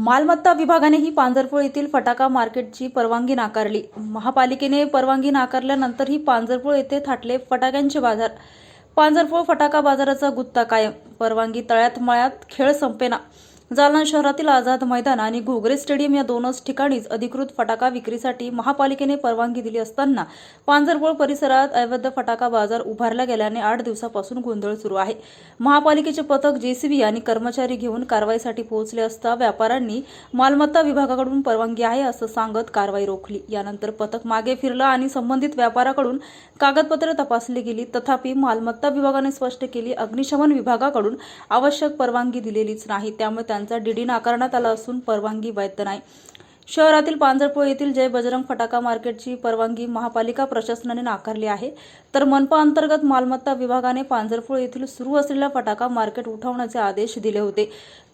मालमत्ता विभागानेही पांजरपूळ येथील फटाका मार्केटची परवानगी नाकारली. महापालिकेने परवानगी नाकारल्यानंतरही पांजरपूळ येथे थाटले फटाक्यांचे बाजार. पांजरपूळ फटाका बाजाराचा गुत्ता कायम. परवानगी तळ्यात मळ्यात खेळ संपेना. जालना शहरातील आझाद मैदान आणि घोगरे स्टेडियम या दोनच ठिकाणीच अधिकृत फटाका विक्रीसाठी महापालिकेने परवानगी दिली असताना पांजरपूळ परिसरात अवैध फटाका बाजार उभारला गेल्याने आठ दिवसापासून गोंधळ सुरू आहे. महापालिकेचे पथक जेसीबी आणि कर्मचारी घेऊन कारवाईसाठी पोहोचले असता व्यापाऱ्यांनी मालमत्ता विभागाकडून परवानगी आहे असं सांगत कारवाई रोखली. यानंतर पथक मागे फिरलं आणि संबंधित व्यापाऱ्याकडून कागदपत्रे तपासली गेली. तथापि मालमत्ता विभागाने स्पष्ट केली अग्निशमन विभागाकडून आवश्यक परवानगी दिलेलीच नाही. त्यामुळे त्यांचा डीडी नाकारण्यात आला असून परवानगी वैध नाही. शहरातील पांजरपूळ येथील जय बजरंग फटाका मार्केटची परवानगी महापालिका प्रशासनाने नाकारली आहे. तर मनपा अंतर्गत मालमत्ता विभागाने पांजरपूळ येथील सुरू असलेल्या फटाका मार्केट उठवण्याचे आदेश दिले होते.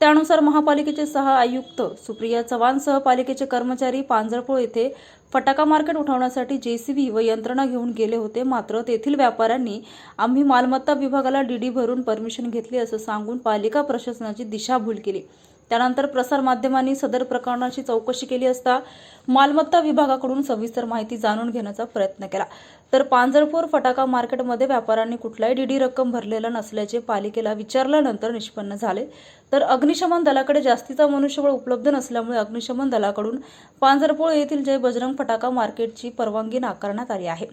त्यानुसार महापालिकेचे सहा आयुक्त सुप्रिया चव्हाण सह पालिकेचे कर्मचारी पांजरपूळ येथे फटाका मार्केट उठवण्यासाठी जेसीबी व यंत्रणा घेऊन गेले होते. मात्र तेथील व्यापाऱ्यांनी आम्ही मालमत्ता विभागाला डीडी भरून परमिशन घेतली असं सांगून पालिका प्रशासनाची दिशाभूल केली. त्यानंतर प्रसारमाध्यमांनी सदर प्रकरणाची चौकशी केली असता मालमत्ता विभागाकडून सविस्तर माहिती जाणून घेण्याचा प्रयत्न केला. तर पांजरपूर फटाका मार्केटमध्ये व्यापाऱ्यांनी कुठलाही डीडी रक्कम भरलेला नसल्याचे पालिकेला विचारल्यानंतर निष्पन्न झाले. तर अग्निशमन दलाकडे जास्तीचा मनुष्यबळ उपलब्ध नसल्यामुळे अग्निशमन दलाकडून पांजरपूर येथील जय बजरंग फटाका मार्केटची परवानगी नाकारण्यात आली आहे.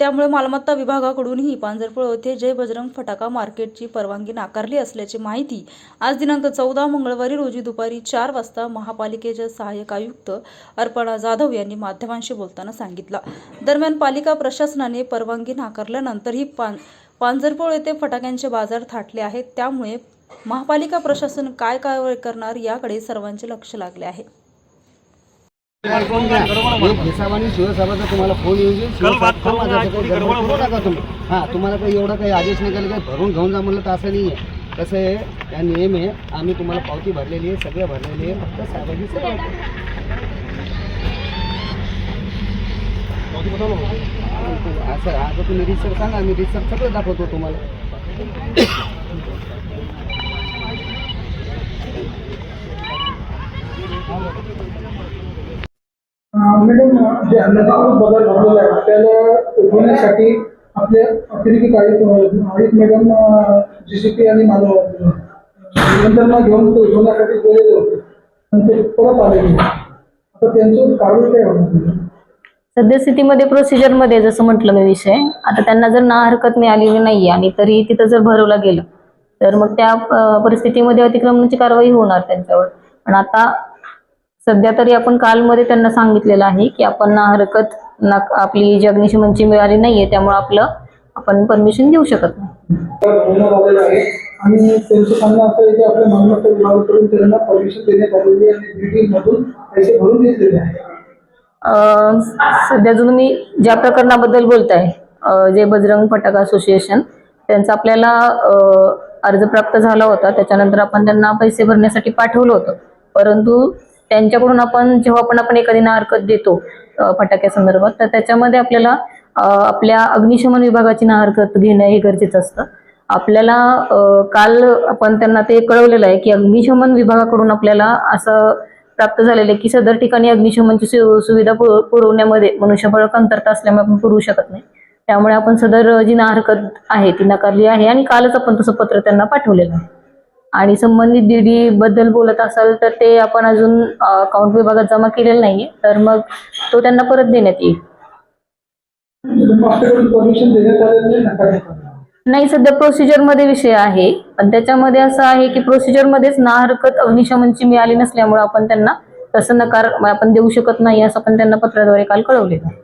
त्यामुळे मालमत्ता विभागाकडूनही पांजरपूळ येथे जय बजरंग फटाका मार्केटची परवानगी नाकारली असल्याची माहिती आज दिनांक चौदा मंगळवारी रोजी दुपारी चार वाजता महापालिकेच्या सहाय्यक आयुक्त अर्पणा जाधव यांनी माध्यमांशी बोलताना सांगितलं. दरम्यान पालिका प्रशासनाने परवानगी नाकारल्यानंतरही पां पांजरपोळ येथे फटाक्यांचे बाजार थाटले आहेत. त्यामुळे महापालिका प्रशासन काय कारवाई करणार याकडे सर्वांचे लक्ष लागले आहे. हिसाबाने शिवसाहेबाचा तुम्हाला फोन येऊन जाईल काही हां तुम्हाला काही एवढा काही आदेश निघाले काय भरून घेऊन जा म्हणलं तर असं नाही आहे. कसं आहे त्या नियम आहे आम्ही तुम्हाला पावती भरलेली आहे सगळं भरलेली आहे फक्त साहेबांची असं आता तुम्ही रिसर सांगा मी रिसर सगळं दाखवतो तुम्हाला. मॅडम जे अन्नदान बदल घडलेला आहे त्याला उठवण्यासाठी आपले अतिरिक्त काही आयुक्त मॅडम जी सी पी आणि मानव यंत्रणा घेऊन ते उठवण्यासाठी गेलेले होते. आणि परत आलेले आता त्यांचं कारवाई काय होणार? सद्यस्थितीमध्ये प्रोसिजरमध्ये जसं म्हटलं मी विषय आता त्यांना जर ना हरकत मिळालेली नाही आणि तरी तिथं जर भरवलं गेलं तर मग त्या परिस्थितीमध्ये अतिक्रमणाची कारवाई होणार त्यांच्यावर. पण आता सध्या तरी आपण कालमध्ये त्यांना सांगितलेलं आहे की आपण ना हरकत ना आपली जी अग्निशमनची मिळाली नाहीये त्यामुळे आपलं आपण परमिशन देऊ शकत नाही. आणि त्यांचं म्हणणं असं आहे की आपल्या मालमत्ता विभागाकडून त्यांना परमिशन देण्यात आलेली आहे आणि BD मधून पैसे भरून घेतलेले आहे अं, सध्या जो तुम्ही ज्या प्रकरणाबद्दल बोलताय जे बजरंग फटाका असोसिएशन त्यांचा आपल्याला अर्ज प्राप्त झाला होता. त्याच्यानंतर आपण त्यांना पैसे भरण्यासाठी पाठवलं होतं. परंतु त्यांच्याकडून आपण जेव्हा पण आपण एखादी ना हरकत देतो फटाक्या संदर्भात तर त्याच्यामध्ये आपल्याला आपल्या अग्निशमन विभागाची ना हरकत घेणं हे गरजेचं असतं. आपल्याला काल आपण त्यांना ते कळवलेलं आहे की अग्निशमन विभागाकडून आपल्याला असं प्राप्त झालेलं आहे की सदर ठिकाणी अग्निशमनची सुविधा पुरवण्यामध्ये मनुष्यबळ कमतरता असल्यामुळे आपण पुरवू शकत नाही. त्यामुळे आपण सदर जी ना हरकत आहे ती नाकारली आहे आणि कालच आपण तसं पत्र त्यांना पाठवलेलं आहे. आणि संबंधित डीडी बद्दल बोलत असाल तर ते आपण अजून अकाउंट विभागात जमा केलेलं नाहीये. तर मग तो त्यांना परत देण्यात येईल. नाही सध्या प्रोसिजरमध्ये सध्या प्रोसिजरमध्ये विषय आहे. पण त्याच्यामध्ये असं आहे की प्रोसिजरमध्येच ना हरकत अग्निशमनची मिळाली नसल्यामुळे आपण त्यांना तसं नकार आपण देऊ शकत नाही असं आपण त्यांना पत्राद्वारे काल कळवलेलं आहे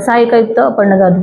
सहाय्यक आयुक्त अपर्णा जाधव.